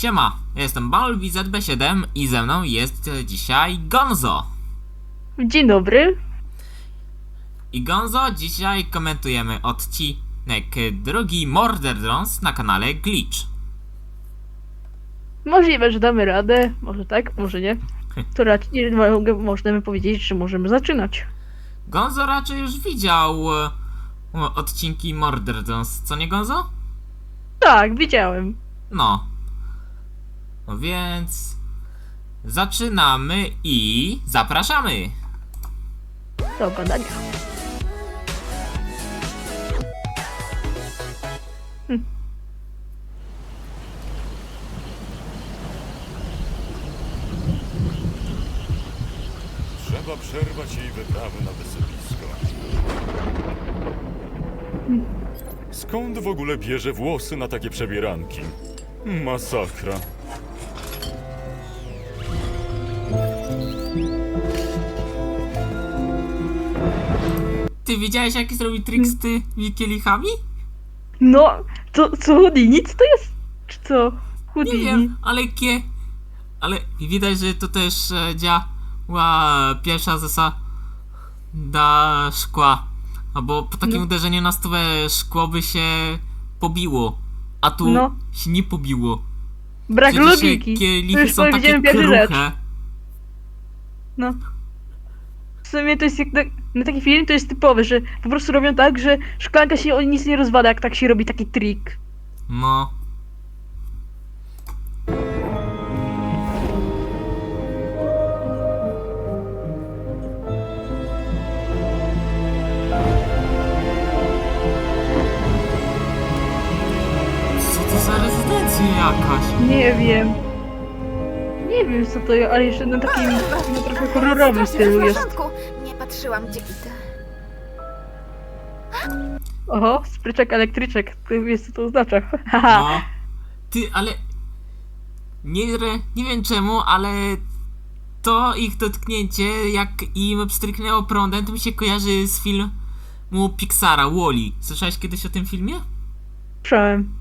Siema, ja jestem Balbi ZB7 i ze mną jest dzisiaj Gonzo. Dzień dobry. I Gonzo, dzisiaj komentujemy odcinek drugi Murder Drones na kanale Glitch. Możliwe, że damy radę. Może tak, może nie. To raczej możemy powiedzieć, że możemy zaczynać. Gonzo raczej już widział e, odcinki Murder Drones, co nie Gonzo? Tak, widziałem. No. No więc... Zaczynamy i zapraszamy! Do badania. Trzeba przerwać jej wyprawy na wysypisko. Skąd w ogóle bierze włosy na takie przebieranki? Masakra. Ty widziałeś jaki zrobił trik z tymi kielichami? No, to co Houdini? Co to jest? Czy co? Nie Houdini. wiem, ale kie... Ale widać, że to też e, działa pierwsza zasada szkła. Albo po takim No. uderzeniu na stówę szkło by się pobiło. A tu No. się nie pobiło. Brak Przecież logiki. To kielichy już są takie pierwsza rzecz. kruche. No. W sumie to jest jak na, na taki film to jest typowe, że po prostu robią tak, że szklanka się o nic nie rozwala, jak tak się robi taki trik. No. Co to za rezydencja jakaś? Nie wiem. Nie wiem co to jest, ale jeszcze na takim na trochę horrorowym stylu jest. Patrzyłam gdzie idę. Oho, spryczek elektryczek. Ty wiesz co to oznacza. Haha. No. Ty, ale... Nie, re- nie wiem czemu, ale... To ich dotknięcie, jak im pstryknęło prądem, to mi się kojarzy z filmu Pixara, Wall-E. Słyszałeś kiedyś o tym filmie? Słyszałem.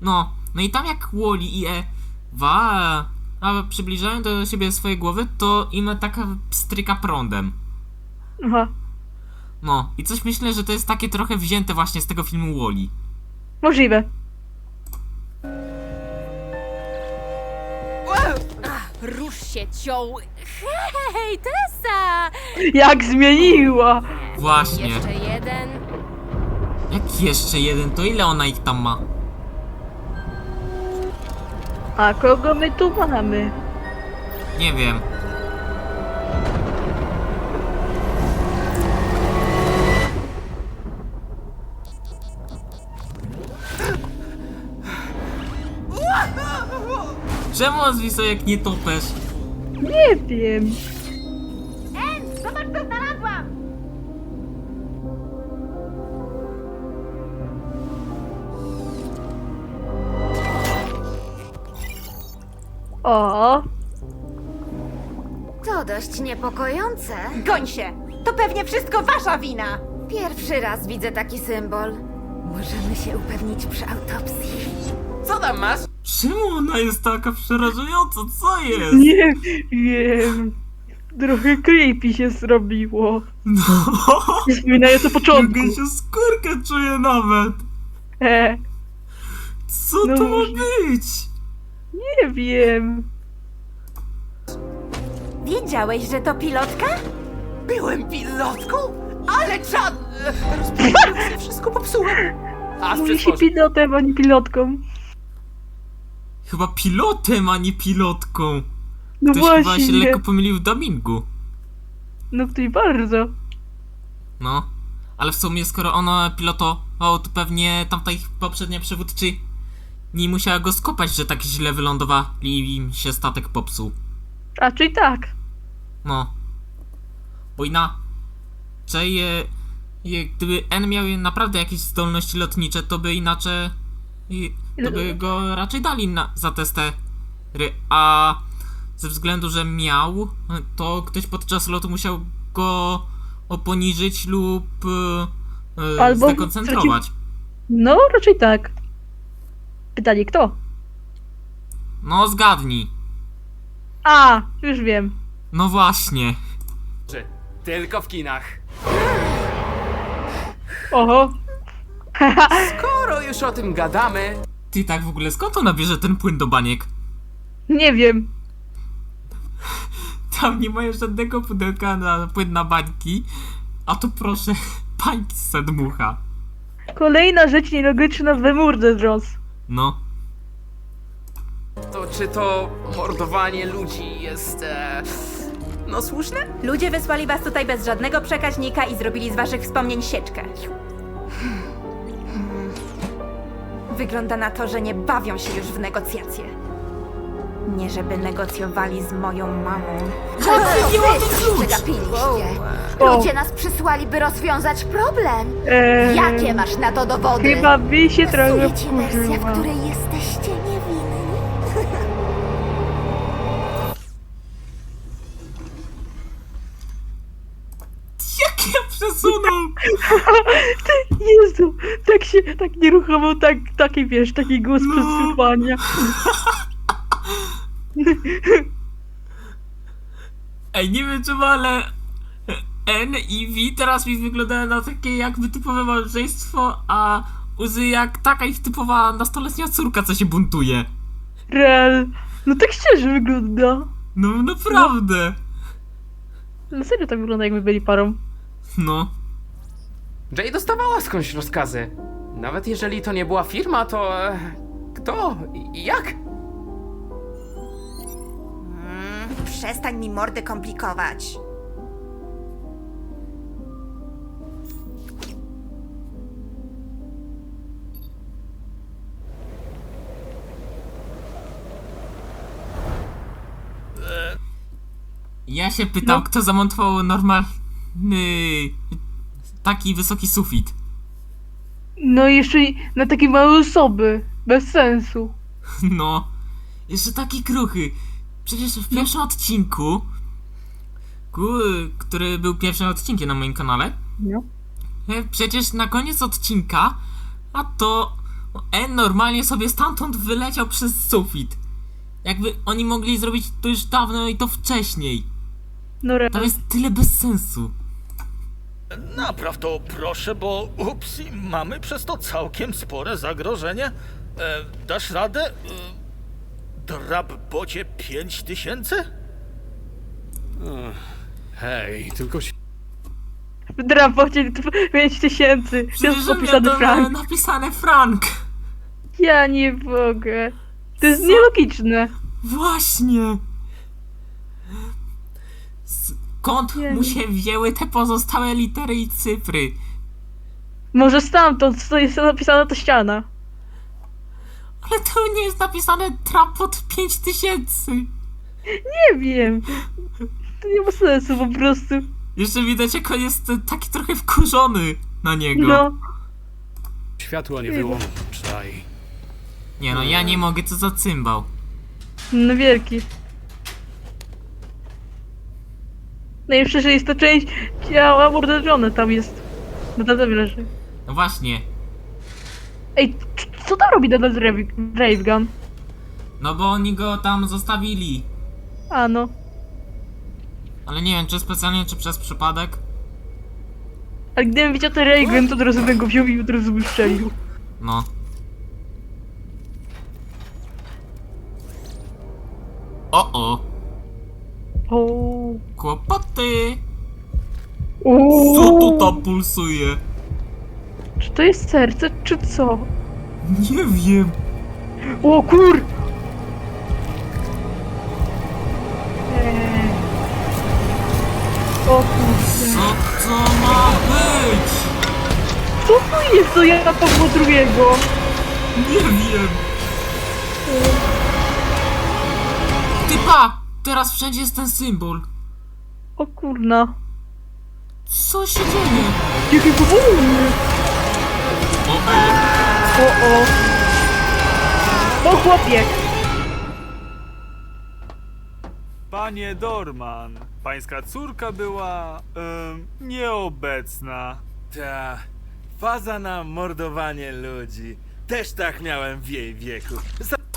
No, no i tam jak Wally i Ewa a przybliżają do siebie swoje głowy, to im taka stryka prądem. Aha. No, i coś myślę, że to jest takie trochę wzięte właśnie z tego filmu Wally. Możliwe. Rusz się, cioł. Hej, Tessa! Jak zmieniła! Właśnie. Jeszcze jeden. Jak jeszcze jeden, to ile ona ich tam ma? A kogo my tu mamy? Nie wiem. Czemu on zwisał jak nie topesz? Nie wiem. Zobacz, co znalazłam! O, To dość niepokojące. Goń się! To pewnie wszystko wasza wina! Pierwszy raz widzę taki symbol. Możemy się upewnić przy autopsji. Co tam masz? Czemu ona jest taka przerażająca? Co jest? nie wiem. Trochę creepy się zrobiło. No, Nie wspominaję co początku. jak się skórkę czuję nawet. E, Co No to ma może- być? nie wiem. Wiedziałeś, że to pilotka? Byłem pilotką? Ale czad... Rozpędziłem się, wszystko popsułem! A Mówi się pilotem, a nie pilotką. Chyba pilotem, a nie pilotką. No Ktoś chyba się właśnie. lekko pomylił w dubbingu. No tutaj bardzo. No. Ale w sumie, skoro ona pilotował, to pewnie tamta ich poprzednia przewódczy nie musiała go skopać, że tak źle wylądowali i im się statek popsuł. Raczej tak. No. Bo inaczej, e, e, gdyby N miał naprawdę jakieś zdolności lotnicze, to by inaczej, to by go raczej dali na, za te stery, a ze względu, że miał, to ktoś podczas lotu musiał go o poniżyć lub e, Albo zdekoncentrować. No, raczej tak. Pytanie kto? No zgadnij. A, już wiem. No właśnie. Tylko w kinach. Oho. Skoro już o tym gadamy, Ty tak w ogóle skąd ona bierze ten płyn do baniek? Nie wiem. Tam nie mają żadnego pudełka na płyn na bańki. A tu proszę, bańki z sedmucha. Kolejna rzecz nielogiczna w Murder Drones. No. to czy to mordowanie ludzi jest... E, no słuszne? Ludzie wysłali was tutaj bez żadnego przekaźnika i zrobili z waszych wspomnień sieczkę. Wygląda na to, że nie bawią się już w negocjacje. Nie żeby negocjowali z moją mamą. Przegapiliście. O. Ludzie nas przysłali, by rozwiązać problem. Eee, Jakie masz na to dowody? Chyba by się trochę Pasuje ci wersja, w której jesteście przesunął? Jezu, tak się, tak nieruchomo, tak, taki wiesz, taki głos No. przesuwania. Ej, nie wiem czemu, ale N i V teraz mi wyglądają na takie jakby typowe małżeństwo, a Uzy jak taka ich typowa nastoletnia córka, co się buntuje. Real. No tak szczerze wygląda. No naprawdę. No serio tak wygląda, jakby byli parą. No. Jay dostawała skądś rozkazy. Nawet jeżeli to nie była firma, to... E, kto? I jak? Przestań mi mordy komplikować. Ja się pytam, No. kto zamontował normalny taki wysoki sufit. No i jeszcze na takie małe osoby. Bez sensu. No. Jeszcze taki kruchy. Przecież w pierwszym odcinku, ku- który był pierwszym odcinkiem na moim kanale, No. E, Przecież na koniec odcinka, a to N normalnie sobie stamtąd wyleciał przez sufit. Jakby oni mogli zrobić to już dawno i to wcześniej. No. To jest tyle bez sensu. Napraw to proszę, bo ups, mamy przez to całkiem spore zagrożenie. E, dasz radę? E, drab bocie 5000? Hej, tylko się W drapocie 5 tysięcy. To Przecież jest miał opisany Frank. na- napisane Frank. Ja nie mogę. To jest Co? nielogiczne. Właśnie. Skąd Ja mu się wzięły te pozostałe litery i cyfry? Może stamtąd, co jest napisana to ściana. Ale to nie jest napisane trapot 5000. Nie wiem. To nie ma sensu po prostu. Jeszcze widać, jak on jest taki trochę wkurzony na niego. No. światła nie wyłączaj. Nie no, ja nie mogę, co za cymbał. No wielki. No i przecież jest to część ciała mordożone tam jest. No to tam leży. No właśnie. Ej, c- co tam robi Rave- Ravegun? No bo oni go tam zostawili. A no. Ale nie wiem, czy specjalnie, czy przez przypadek. Ale gdybym widział ten Raven, to od razu bym go wziął i od razu strzelił. No. O o, O. kłopoty. Co tu tam pulsuje? Czy to jest serce, czy co? Nie wiem. O kur... Eee. O kurde. Co to ma być? Co to jest to ja Pawła drugiego? Nie wiem. Typa! Teraz wszędzie jest ten symbol. O kurna. Co się dzieje? Jaki powolny. O o. O chłopiek. Panie Dorman, pańska córka była em, nieobecna. Ta faza na mordowanie ludzi. Też tak miałem w jej wieku.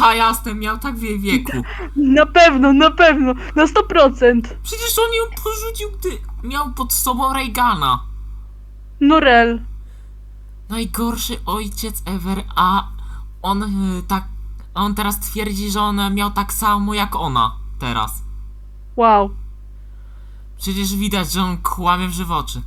Ta jasne, miał tak wie wieku. Na pewno, na pewno, na 100%. Przecież on ją porzucił, gdy miał pod sobą Reagana. Norel. Najgorszy ojciec ever, a on y, tak. A on teraz twierdzi, że on miał tak samo jak ona teraz. Wow. Przecież widać, że on kłamie w żywoczy.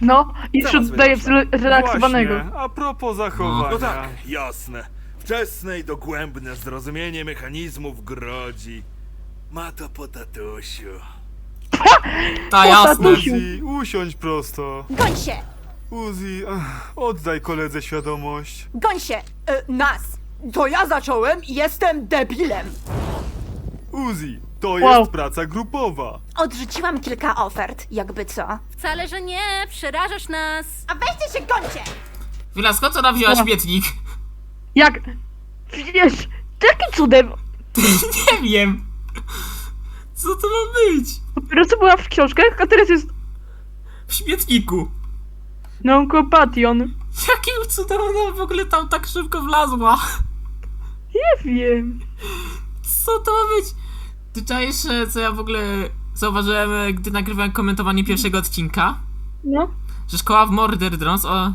No, i Zaraz jeszcze daje wyjaśnię. Właśnie, a propos zachowania. No tak, jasne. Wczesne i dogłębne zrozumienie mechanizmów grodzi. Ma to po tatusiu. Ta jasne. Uzi, usiądź prosto. Goń się! Uzi, ach, oddaj koledze świadomość. Goń się! E, nas! To ja zacząłem i jestem debilem! Uzi, to Wow. jest praca grupowa. Odrzuciłam kilka ofert, jakby co. Wcale, że nie, przerażasz nas. A weźcie się gońcie! Chwila, skąd ona wzięła śmietnik? Jak? Wiesz, jakim cudem? Nie wiem. Co to ma być? Dopiero co była w książkach, a teraz jest W śmietniku. Nonkopation. Jakim cudem ona w ogóle tam tak szybko wlazła? Nie wiem. Co to ma być? Ty czajesz, co ja w ogóle zauważyłem, gdy nagrywałem komentowanie pierwszego odcinka? No. Że szkoła w Murder Drones o,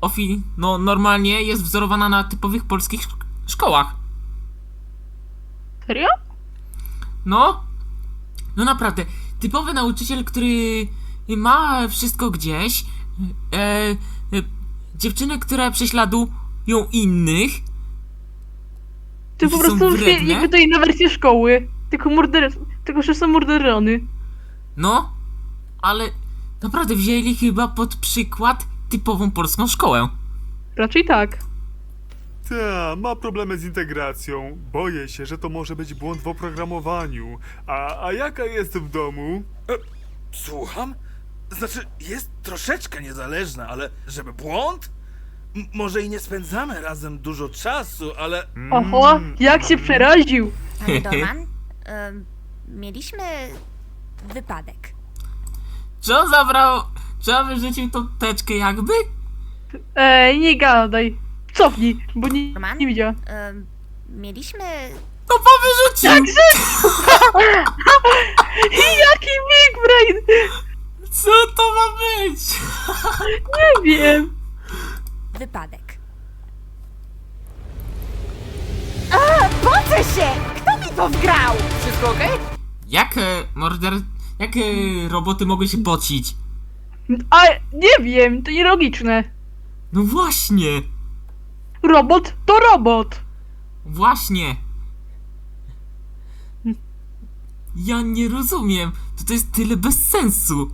ofi, no, normalnie jest wzorowana na typowych polskich szk- szkołach. Serio? No, no naprawdę, typowy nauczyciel, który ma wszystko gdzieś, e, e, dziewczyny, które prześladują innych, Ty po prostu wie- jakby to inna wersja szkoły. Tylko murder... Tylko, że są murderony. no, ale naprawdę wzięli chyba pod przykład typową polską szkołę. Raczej tak. Ta, ma problemy z integracją. Boję się, że to może być błąd w oprogramowaniu. A, a jaka jest w domu? Słucham? Znaczy, jest troszeczkę niezależna, ale żeby błąd? M- może i nie spędzamy razem dużo czasu, ale Oho, jak się przeraził. Panie Dorman, em, mieliśmy wypadek. On zabrał, czy on wyrzucił tą teczkę jakby? Ej, nie gadaj. Cofnij, bo nie, Roman? nie widziała. Em, mieliśmy... No bo wyrzucił! Jaki big brain! Co to ma być? Nie wiem. wypadek. Pocę się! Kto mi to wgrał? Wszystko okej? Jak e, morder, jak e, roboty mogły się pocić? A, nie wiem, to nielogiczne. No właśnie, Robot to robot. właśnie. Ja nie rozumiem, to to jest tyle bez sensu.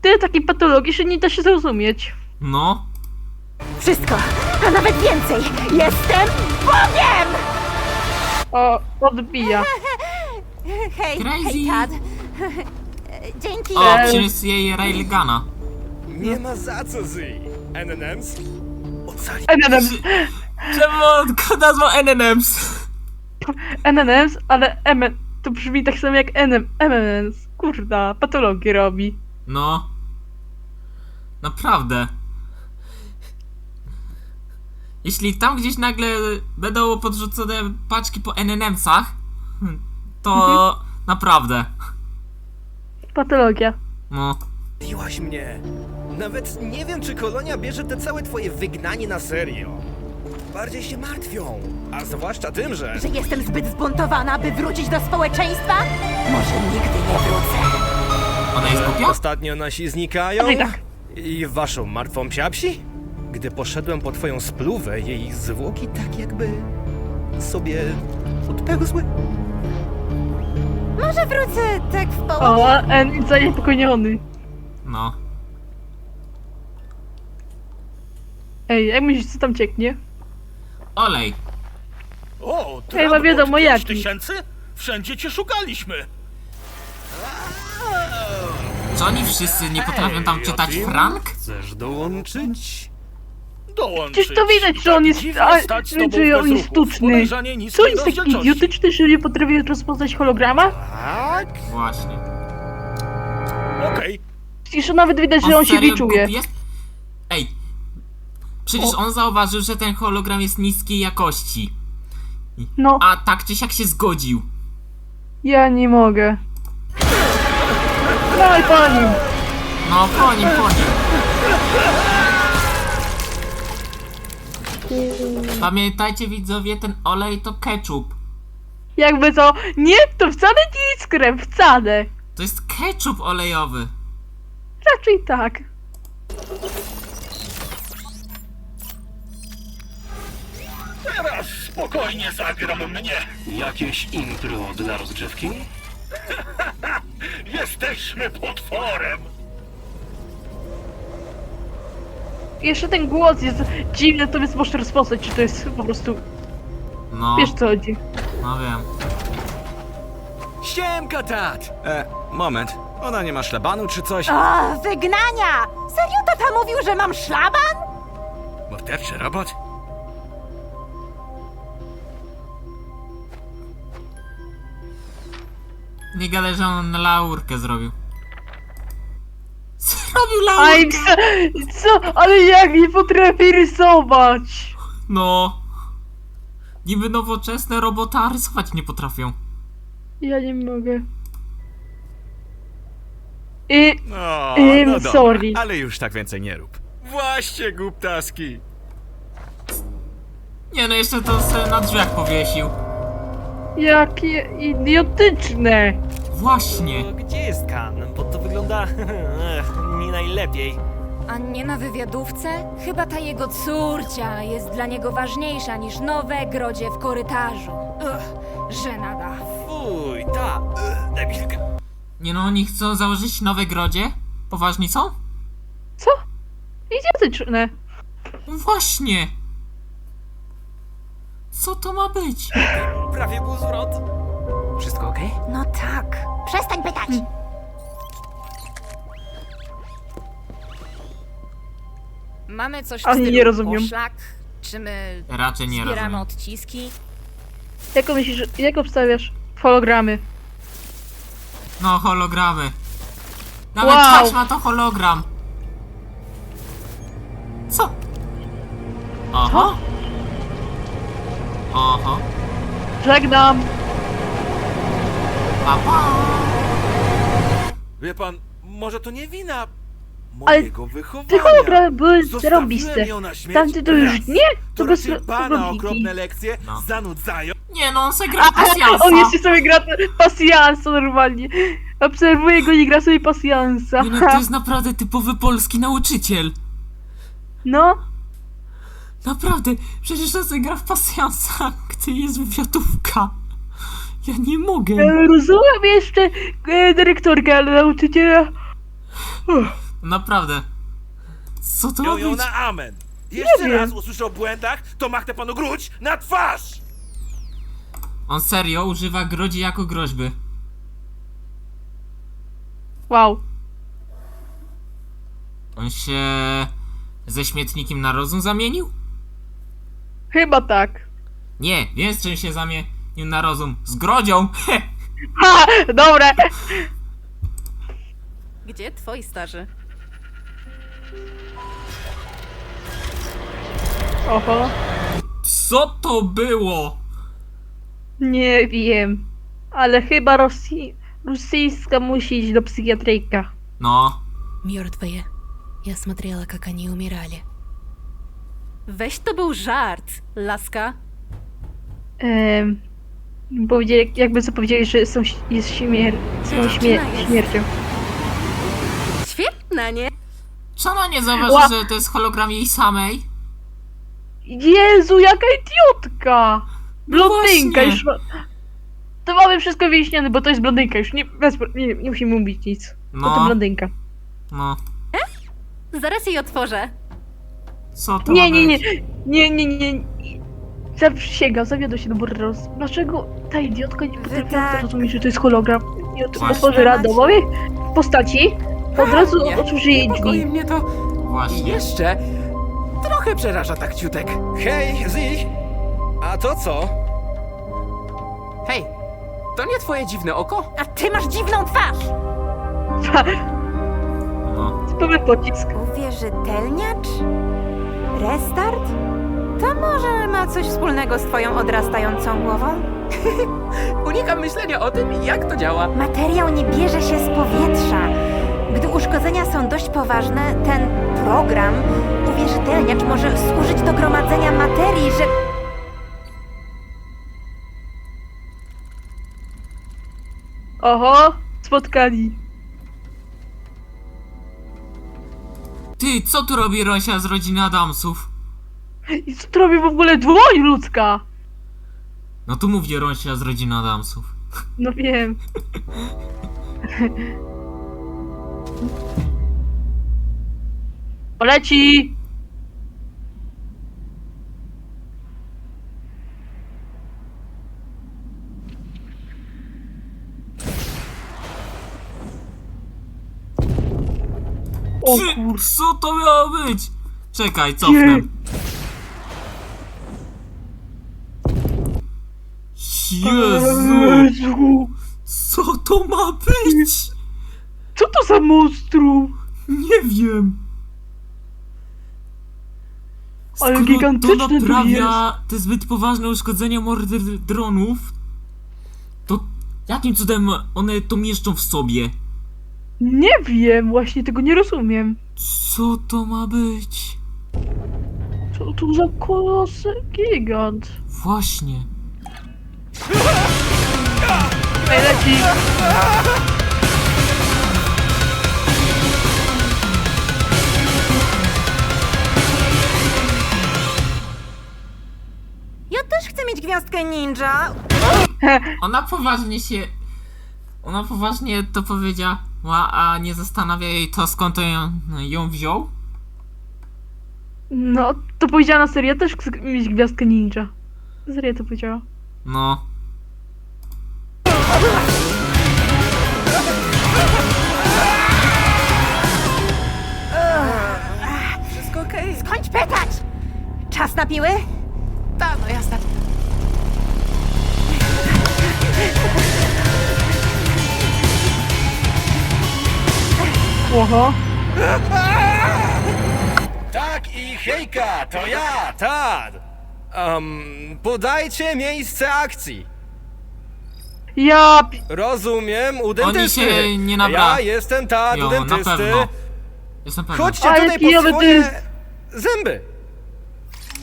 Tyle takiej patologii, że nie da się zrozumieć. No, Wszystko, a nawet więcej! Jestem Bogiem! O, odbija. Hej, Crazy. hej, Tad. Dzięki. o, Eee. przyniósł jej Railgana. nie ma za co, Zy. NNMs? Ocali. NNM, Czemu on go nazwał NNMs? NNMs, ale M, to brzmi tak samo jak NM, MMS. Kurda, patologię robi. No. Naprawdę. Jeśli tam gdzieś nagle będą podrzucone paczki po NNMsach, to naprawdę. Patologia. No. Biłaś mnie. Nawet nie wiem, czy kolonia bierze te całe twoje wygnanie na serio. Bardziej się martwią. A zwłaszcza tym, że... Że jestem zbyt zbuntowana, by wrócić do społeczeństwa? Może nigdy nie wrócę. Ona jest głupia? Ostatnio nasi znikają. Ale i tak. I waszą martwą psiapsi? Gdy poszedłem po twoją spluwę, jej zwłoki tak jakby sobie odpełzły. Może wrócę tak w połowie. O, N zaniepokojony. No. Ej, jak myślisz, co tam cieknie? Olej. O, Chyba drabot wiadomo 5 jaki. tysięcy? Wszędzie cię szukaliśmy. Czy oni wszyscy nie potrafią tam czytać Jotim? Frank? Chcesz dołączyć? Dołączyć. Przecież to widać, że on jest- Dziwnie a, stać z że on jest sztuczny. Podejrzanie Co niskiej jest taki rozdzielczości. idiotyczny, że nie potrafi rozpoznać holograma? Tak? Właśnie. Okej, Przecież nawet widać, że on się serio głupi jest? Ej. Przecież O. on zauważył, że ten hologram jest niskiej jakości. No, A tak czy siak się zgodził. ja nie mogę. No i po nim. No, po nim, po nim. Pamiętajcie widzowie, ten olej to ketchup. Jakby co, nie, to wcale nie jest krew, wcale. To jest ketchup olejowy. Raczej tak. Teraz spokojnie zagram mnie. Jakieś intro dla rozgrzewki? Jesteśmy potworem. Jeszcze ten głos jest dziwny, to więc możesz rozpoznać, czy to jest po prostu... No, Wiesz co chodzi. no wiem. Siemka, tat! E, moment. Ona nie ma szlabanu czy coś? A, wygnania! Serio tata mówił, że mam szlaban? Morderczy robot? Nie gadaj, że on laurkę zrobił. Zrobił Aj, laurkę! co? co? Ale jak nie potrafi rysować? No. Niby nowoczesne roboty, a rysować nie potrafią. Ja nie mogę. I... No, Ym, no dobra, sorry. ale już tak więcej nie rób. Właśnie, głuptaski. Nie no, jeszcze to se na drzwiach powiesił. Jakie idiotyczne! Właśnie. Gdzie jest kan? Bo to wygląda najlepiej. A nie na wywiadówce? Chyba ta jego córcia jest dla niego ważniejsza niż nowe grodzie w korytarzu. Ugh, żenada. Fuj, ta. e, Daj mi chwilkę. Nie no, oni chcą założyć nowe grodzie? Poważni są? Co? Idiotyczne. No Właśnie. Co to ma być? Prawie był zwrot. Wszystko okej? No tak. Przestań pytać. Mamy coś w Ani stylu nie rozumiem. poszlak? Czy my Raczej nie zbieramy rozumiem. odciski? Jak myślisz, jak obstawiasz hologramy? No, hologramy. Nawet Wow. taśma to hologram. Co? Aha. Aha. Żegnam! Pa, pa. Wie pan, może to nie wina Ale mojego wychowania. Te hologramy były zarobiste. ją na śmierć Tamty to już raz. nie? To bez logiki. okropne lekcje No. zanudzają. Nie no, on se gra pasjansa. on jeszcze sobie gra pasjansa normalnie. Obserwuję go i gra sobie pasjansa. Nie no, to jest naprawdę typowy polski nauczyciel. No, Naprawdę, przecież on se gra w pasjansa, gdy jest wywiadówka. Ja nie mogę. e, rozumiem jeszcze e, dyrektorkę, ale nauczyciela... Naprawdę. Co to być? na amen. Jeszcze wiem. raz usłyszę o błędach, to machnę panu gruć na twarz! On serio używa grodzi jako groźby. Wow. On się ze śmietnikiem na rozum zamienił? Chyba tak. Nie, z czym się zamienił na rozum. Z grodzią! Ha! Dobre! Gdzie twoi starzy? Oho. Co to było? Nie wiem. Ale chyba Rosji... rosyjska musi iść do psychiatryka. No, Мертвые. Я смотрела, как они умирали. Weź to był żart, laska. Ehm, powiedzieli, jakby co powiedzieli, że są, jest śmier są śmier śmiercią. Świetna, nie? Czy ona nie zauważy, Ła- że to jest hologram jej samej? Jezu, jaka idiotka! Blondynka właśnie. już ma... To mamy wszystko wyjaśnione, bo to jest blondynka już, nie, bez, nie, nie musimy mówić nic. No. To No, blondynka. no. Zaraz jej otworzę. Co to Nie, ma nie, nie, być? nie, nie, nie, nie. Zaprzysięgam, zawiodła się do Borderos. Dlaczego ta idiotka nie potrafiła tak. zrozumieć, że to jest hologram? I od Właśnie. otworzy randomowej postaci, od razu otworzy jej drzwi. Mnie to i Właśnie. jeszcze trochę przeraża tak ciutek. Hej, Zik! A to co? Hej, to nie twoje dziwne oko? A ty masz dziwną twarz! No. Typowy pocisk. Uwierzytelniacz? Restart? To może ma coś wspólnego z twoją odrastającą głową? Unikam myślenia o tym, jak to działa. Materiał nie bierze się z powietrza. Uszkodzenia są dość poważne, ten program uwierzytelniacz może służyć do gromadzenia materii, że... Oho, spotkali. Ty, co tu robi Rosia z rodziny Adamsów? I co tu robi w ogóle dłoń ludzka? No tu mówię Rosia z rodziny Adamsów. No wiem. Poleci! O Ty, kur... co to miało być? Czekaj, cofnę. Jezu! Jezu! Co to ma być? Co to za monstrum? Nie wiem. Ale Skoro gigantyczne to to naprawia te zbyt poważne uszkodzenia mordy dronów, to jakim cudem one to mieszczą w sobie? Nie wiem, właśnie tego nie rozumiem. Co to ma być? Co to za kolosy gigant? Właśnie. Ej, leci! Gwiazdkę ninja. Ona poważnie się... Ona poważnie to powiedziała, a nie zastanawia jej to skąd to ją, ją wziął? No, to powiedziała na serio, ja też chcę mieć gwiazdkę ninja. Serio to powiedziała. No. Wszystko okej? Skończ pytać! Czas na piły? Tak, no jasne. Oho. Tak i hejka, to ja, Tad. Um, podajcie miejsce akcji. Ja... pi- Rozumiem, u Oni dentysty. się nie nabra... Ja jestem Tad, u Jo, na dentysty. pewno. Jestem pewny. Chodźcie Ale tutaj po kijowy swoje zęby.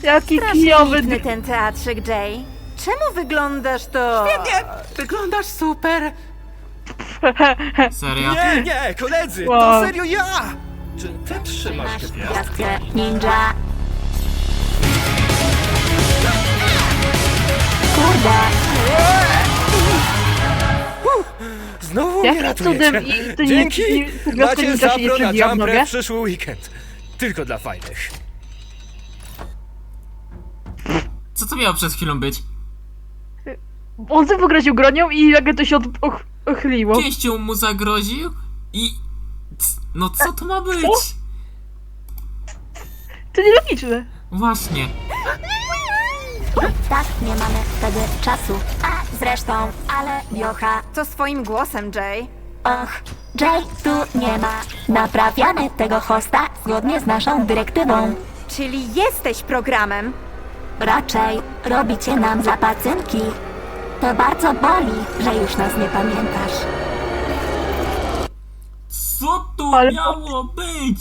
Jaki Strasznie kijowy... piękny ten teatrzyk, Jay. Czemu wyglądasz to... Nie, wyglądasz super. Serio? Nie, nie, koledzy, Wow. to serio ja. Czy ty trzymasz gwiazd? Gwiazdkę ninja. Kurde. Znowu mnie Jakim cudem ratujecie. i to nie- Dzięki. nie- gwiazdka Macie ninja się nie zapro na przebiła w jumprę nogę? w przyszły weekend. Tylko dla fajnych. Co to miało przed chwilą być? On sobie pogroził gronią i nagle to się od... och, ochyliło. Pięścią mu zagroził i... c- No co to ma być? To nielogiczne. Właśnie. Tak, nie mamy wtedy czasu. A zresztą, ale Biocha... Co z twoim głosem, Jay? Och, Jay tu nie ma. Naprawiamy tego hosta zgodnie z naszą dyrektywą. Czyli jesteś programem? Raczej robicie nam zapacynki. To bardzo boli, że już nas nie pamiętasz. Co tu Ale- miało być?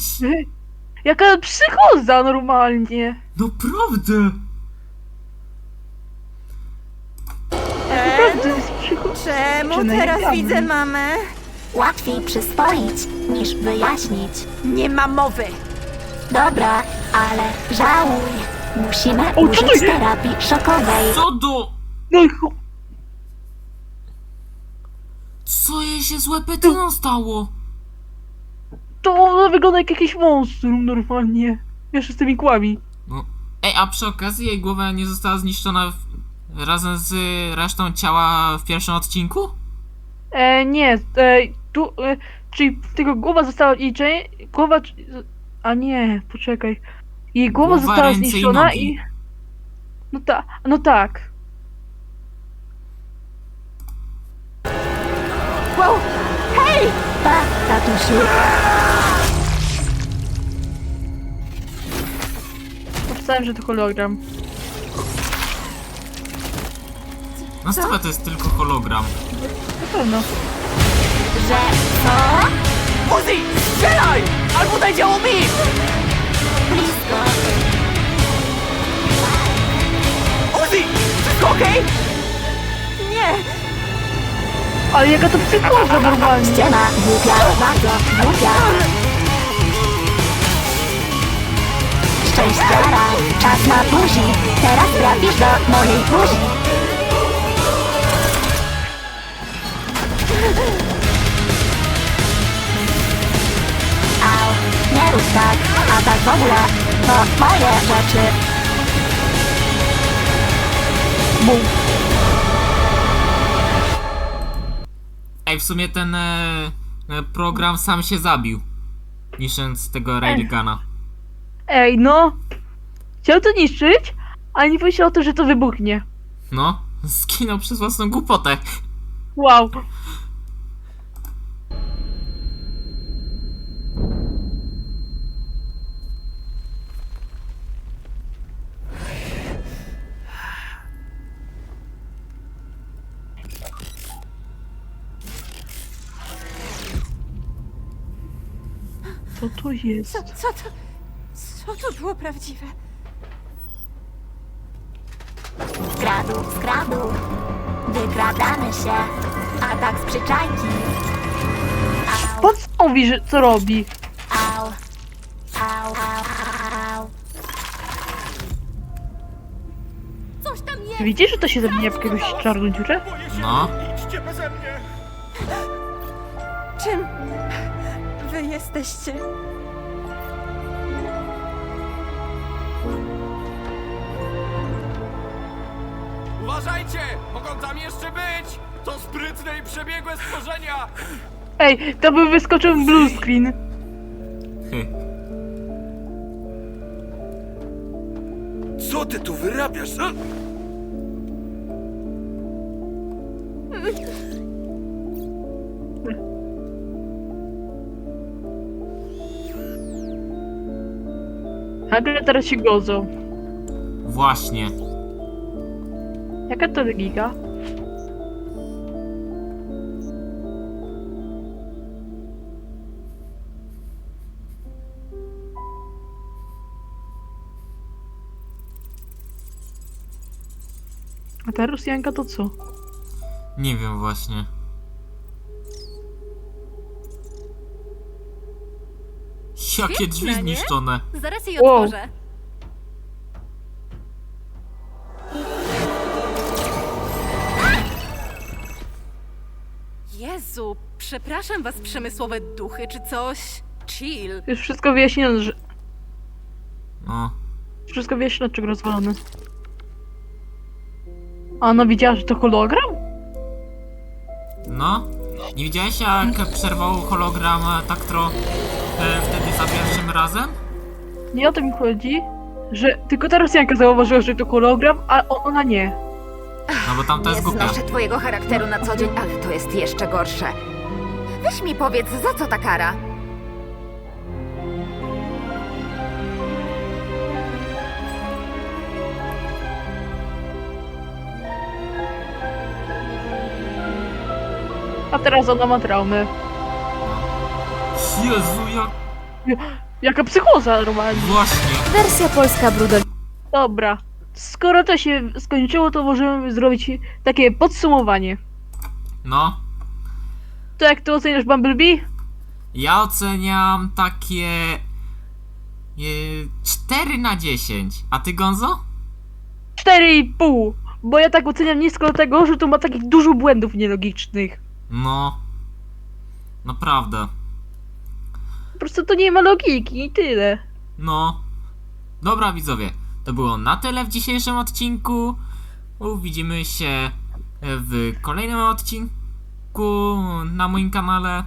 Jaka psychoza normalnie. Naprawdę? Naprawdę jest psychoza. Czemu teraz widzę mamę? Łatwiej przyswoić niż wyjaśnić. Nie ma mowy. Dobra, ale żałuj. Musimy co to użyć jest? terapii szokowej. Co do... No i chu... Co jej się z łepetyną stało? To ona wygląda jak jakieś monstrum normalnie. Jeszcze z tymi kłami. No. Ej, a przy okazji jej głowa nie została zniszczona w... razem z resztą ciała w pierwszym odcinku? E, nie, e, tu, e, czyli tylko głowa została jej cze- głowa, a nie, poczekaj. Jej głowa, Głowa, została ręce i zniszczona nogi. i... No tak, no tak. Wow! Hej! Pa, tatusiu! Myślałem, że to hologram. Na stole to jest tylko hologram. Na pewno. Że co? Uzi! Strzelaj! Albo daj działo mi! Blisko. Uzi! Wszystko okej? Nie! Ale jaka to psychoza normalnie. Ściema, głupia, bardzo głupia. Szczęściara, czas na buzi. Teraz trafisz do mojej buzi. Au, nie rób tak, a tak w ogóle to moje rzeczy. Bum. Ej, w sumie ten e, e, program sam się zabił. Niszcząc tego Railguna. Ej, no. Chciał to niszczyć, ale nie pomyślał o to, że to wybuchnie. No, skinął przez własną głupotę. Wow. Co to jest? Co, co to... Co to było prawdziwe? Skradł, skradł. Wykradamy się. Atak z przyczajki. Au, Pan co mówi, że co robi? au. Au, au, au. Coś tam jest! Widzisz, że to się zamienia w jakąś czarną dziurę? No. Idźcie beze mnie! Jesteście? Uważajcie! Mogą tam jeszcze być! To sprytne i przebiegłe stworzenia! Ej, to by wyskoczył blue screen. Co ty tu wyrabiasz? A? Nagle teraz się godzą. Właśnie. Jaka to giga? A ta Rosjanka to co? Nie wiem właśnie. Jakie drzwi Świetne, nie? zniszczone. Zaraz jej Wow. otworzę. Jezu, przepraszam was przemysłowe duchy czy coś. Chill. Już wszystko wyjaśnione, że... No. Wszystko wyjaśnione, dlaczego rozwalone. A no widziała, że to hologram? No. Nie widziałeś jak przerwał hologram e, tak tro... E, za pierwszym razem? Nie o to mi chodzi, że tylko ta Rosjanka zauważyła, że to hologram, a o- ona nie. No bo tam to Nie jest głupia. znoszę twojego charakteru na co dzień, ale to jest jeszcze gorsze. Weź mi powiedz, za co ta kara? A teraz ona ma traumę. Jezu, jak... Jaka psychoza normalnie. Właśnie. Wersja polska brudo... Dobra. Skoro to się skończyło, to możemy zrobić takie podsumowanie. No. To jak ty oceniasz Bumblebee? Ja oceniam takie... E, 4 na 10. A ty Gonzo? 4,5. Bo ja tak oceniam nisko dlatego, że tu ma takich dużo błędów nielogicznych. No. Naprawdę. Po prostu to nie ma logiki i tyle. No. Dobra widzowie, to było na tyle w dzisiejszym odcinku. Widzimy się w kolejnym odcinku na moim kanale.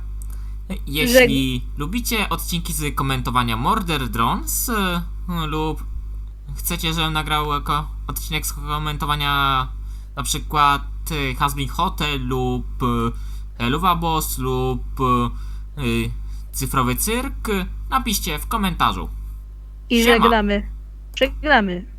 Jeśli lubicie odcinki z komentowania Murder Drones e, lub chcecie, żebym nagrał jako odcinek z komentowania na przykład e, Hasbin Hotel lub e, Luwa Boss lub Cyfrowy Cyrk, napiszcie w komentarzu. I Siema. żegnamy. Żegnamy.